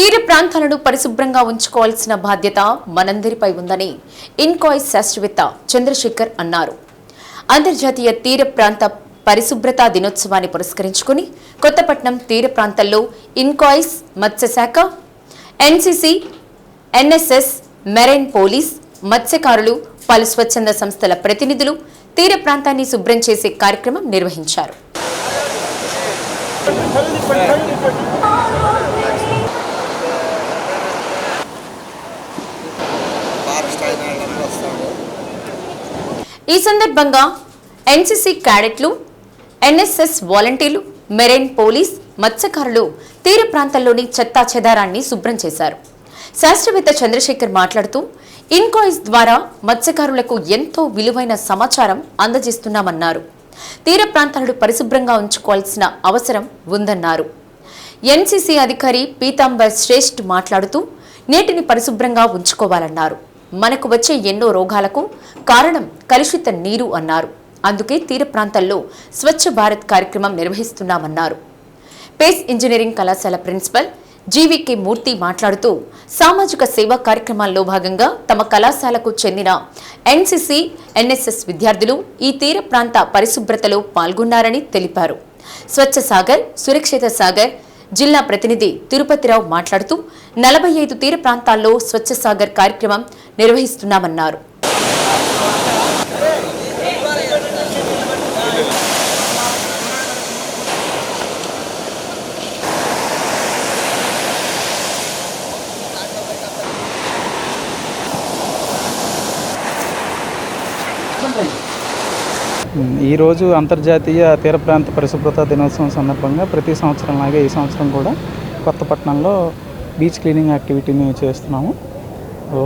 తీర ప్రాంతాలను పరిశుభ్రంగా ఉంచుకోవాల్సిన బాధ్యత మనందరిపై ఉందని ఇన్కాయ్ శాస్త్రవేత్త చంద్రశేఖర్ అన్నారు. అంతర్జాతీయ తీర ప్రాంత పరిశుభ్రతా దినోత్సవాన్ని పురస్కరించుకుని కొత్తపట్నం తీర ప్రాంతాల్లో ఇన్కాయిస్ మత్స్యశాఖ ఎన్సీసీ ఎన్ఎస్ఎస్ మెరైన్ పోలీస్ మత్స్యకారులు పలు స్వచ్ఛంద సంస్థల ప్రతినిధులు తీర ప్రాంతాన్ని శుభ్రం చేసే కార్యక్రమం నిర్వహించారు. ఈ సందర్భంగా ఎన్సీసీ క్యాడెట్లు ఎన్ఎస్ఎస్ వాలంటీర్లు మెరైన్ పోలీస్ మత్స్యకారులు తీర ప్రాంతాల్లోని చెత్తా చెదారాన్ని శుభ్రం చేశారు. శాస్త్రవేత్త చంద్రశేఖర్ మాట్లాడుతూ ఇన్కాయిస్ ద్వారా మత్స్యకారులకు ఎంతో విలువైన సమాచారం అందజేస్తున్నామన్నారు. తీర ప్రాంతాలను పరిశుభ్రంగా ఉంచుకోవాల్సిన అవసరం ఉందన్నారు. ఎన్సీసీ అధికారి పీతాంబర్ శ్రేష్ఠ్ మాట్లాడుతూ నీటిని పరిశుభ్రంగా ఉంచుకోవాలన్నారు. మనకు వచ్చే ఎన్నో రోగాలకు కారణం కలుషిత నీరు అన్నారు. అందుకే తీర ప్రాంతాల్లో స్వచ్ఛ భారత్ కార్యక్రమం నిర్వహిస్తున్నామన్నారు. పేస్ ఇంజనీరింగ్ కళాశాల ప్రిన్సిపల్ జీవీకే మూర్తి మాట్లాడుతూ సామాజిక సేవా కార్యక్రమాల్లో భాగంగా తమ కళాశాలకు చెందిన ఎన్సీసీ ఎన్ఎస్ఎస్ విద్యార్థులు ఈ తీర ప్రాంత పరిశుభ్రతలో పాల్గొన్నారని తెలిపారు. స్వచ్ఛ సాగర్ సురక్షిత సాగర్ జిల్లా ప్రతినిధి తిరుపతిరావు మాట్లాడుతూ నలభై ఐదు తీర ప్రాంతాల్లో స్వచ్ఛసాగర్ కార్యక్రమం నిర్వహిస్తున్నామన్నారు. ఈరోజు అంతర్జాతీయ తీర ప్రాంత పరిశుభ్రత దినోత్సవం సందర్భంగా ప్రతి సంవత్సరం లాగే ఈ సంవత్సరం కూడా కొత్తపట్నంలో బీచ్ క్లీనింగ్ యాక్టివిటీని చేస్తున్నాము. సో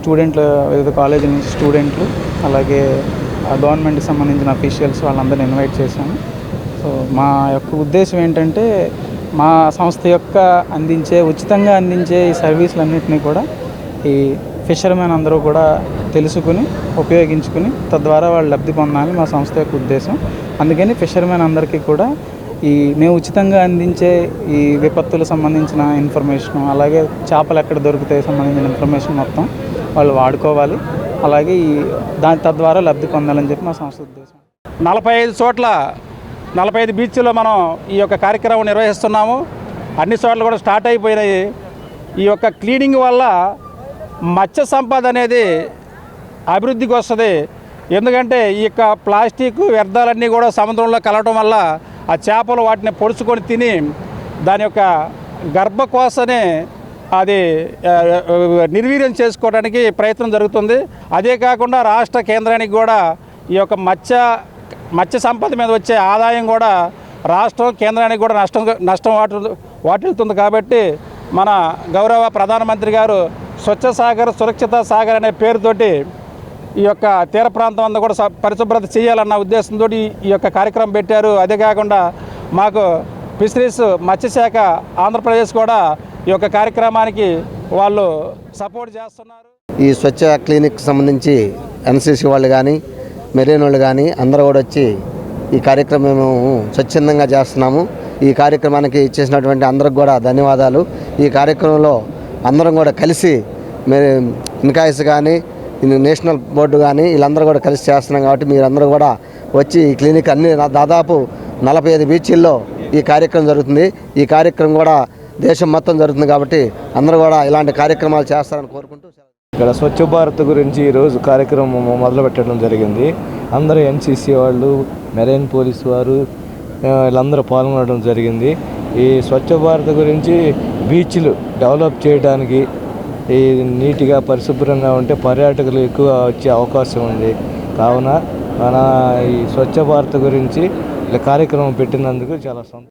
స్టూడెంట్లు వివిధ కాలేజీల నుంచి స్టూడెంట్లు అలాగే ఆ గవర్నమెంట్కి సంబంధించిన అఫీషియల్స్ వాళ్ళందరిని ఇన్వైట్ చేశాము. సో మా యొక్క ఉద్దేశం ఏంటంటే మా సంస్థ యొక్క అందించే ఉచితంగా అందించే ఈ సర్వీసులన్నింటినీ కూడా ఈ ఫిషర్మెన్ అందరూ కూడా తెలుసుకుని ఉపయోగించుకుని తద్వారా వాళ్ళు లబ్ధి పొందాలని మా సంస్థ యొక్క ఉద్దేశం. అందుకని ఫిషర్మెన్ అందరికీ కూడా ఈ మేము ఉచితంగా అందించే ఈ విపత్తులకు సంబంధించిన ఇన్ఫర్మేషన్ అలాగే చేపలు ఎక్కడ దొరుకుతాయి సంబంధించిన ఇన్ఫర్మేషన్ మొత్తం వాళ్ళు వాడుకోవాలి. అలాగే ఈ దాని తద్వారా లబ్ధి పొందాలని చెప్పి మా సంస్థ ఉద్దేశం. నలభై ఐదు చోట్ల నలభై ఐదు బీచ్లో మనం ఈ యొక్క కార్యక్రమం నిర్వహిస్తున్నాము. అన్ని చోట్ల కూడా స్టార్ట్ అయిపోయినాయి. ఈ యొక్క క్లీనింగ్ వల్ల మత్స్య సంపద అనేది అభివృద్ధికి వస్తుంది. ఎందుకంటే ఈ యొక్క ప్లాస్టిక్ వ్యర్థాలన్నీ కూడా సముద్రంలో కలవటం వల్ల ఆ చేపలు వాటిని పొడుచుకొని తిని దాని యొక్క గర్భకోసనే అది నిర్వీర్యం చేసుకోవడానికి ప్రయత్నం జరుగుతుంది. అదే కాకుండా రాష్ట్ర కేంద్రానికి కూడా ఈ యొక్క మత్స్య మత్స్య సంపద మీద వచ్చే ఆదాయం కూడా రాష్ట్రం కేంద్రానికి కూడా నష్టం నష్టం వాటి వాటిల్తుంది కాబట్టి మన గౌరవ ప్రధానమంత్రి గారు స్వచ్ఛ సాగర్ సురక్షిత సాగర్ అనే పేరుతోటి ఈ యొక్క తీర ప్రాంతం అంతా కూడా స- పరిశుభ్రత చేయాలన్న ఉద్దేశంతో ఈ యొక్క కార్యక్రమం పెట్టారు. అదే కాకుండా మాకు ఫిషరీస్ మత్స్యశాఖ ఆంధ్రప్రదేశ్ కూడా ఈ యొక్క కార్యక్రమానికి వాళ్ళు సపోర్ట్ చేస్తున్నారు. ఈ స్వచ్ఛ క్లినిక్ సంబంధించి ఎన్సీసీ వాళ్ళు కానీ మెరీన్ వాళ్ళు కానీ అందరూ కూడా వచ్చి ఈ కార్యక్రమం మేము స్వచ్ఛందంగా చేస్తున్నాము. ఈ కార్యక్రమానికి ఇచ్చేసినటువంటి అందరికి కూడా ధన్యవాదాలు. ఈ కార్యక్రమంలో అందరం కూడా కలిసి మీరు ఇన్కాయిస్ కానీ నేషనల్ బోర్డు కానీ వీళ్ళందరూ కూడా కలిసి చేస్తున్నాం కాబట్టి మీరందరూ కూడా వచ్చి ఈ క్లినిక్ అన్ని దాదాపు నలభై ఐదు బీచ్ల్లో ఈ కార్యక్రమం జరుగుతుంది. ఈ కార్యక్రమం కూడా దేశం మొత్తం జరుగుతుంది కాబట్టి అందరూ కూడా ఇలాంటి కార్యక్రమాలు చేస్తారని కోరుకుంటూ ఇక్కడ స్వచ్ఛ భారత్ గురించి ఈరోజు కార్యక్రమం మొదలు పెట్టడం జరిగింది. అందరూ ఎన్సీసీ వాళ్ళు మెరైన్ పోలీస్ వారు వీళ్ళందరూ పాల్గొనడం జరిగింది. ఈ స్వచ్ఛ భారత్ గురించి బీచ్లు డెవలప్ చేయడానికి ఈ నీట్గా పరిశుభ్రంగా ఉంటే పర్యాటకులు ఎక్కువ వచ్చే అవకాశం ఉంది. కావున మన ఈ స్వచ్ఛ భారత్ గురించి ఇలా కార్యక్రమం పెట్టినందుకు చాలా సంతోషం.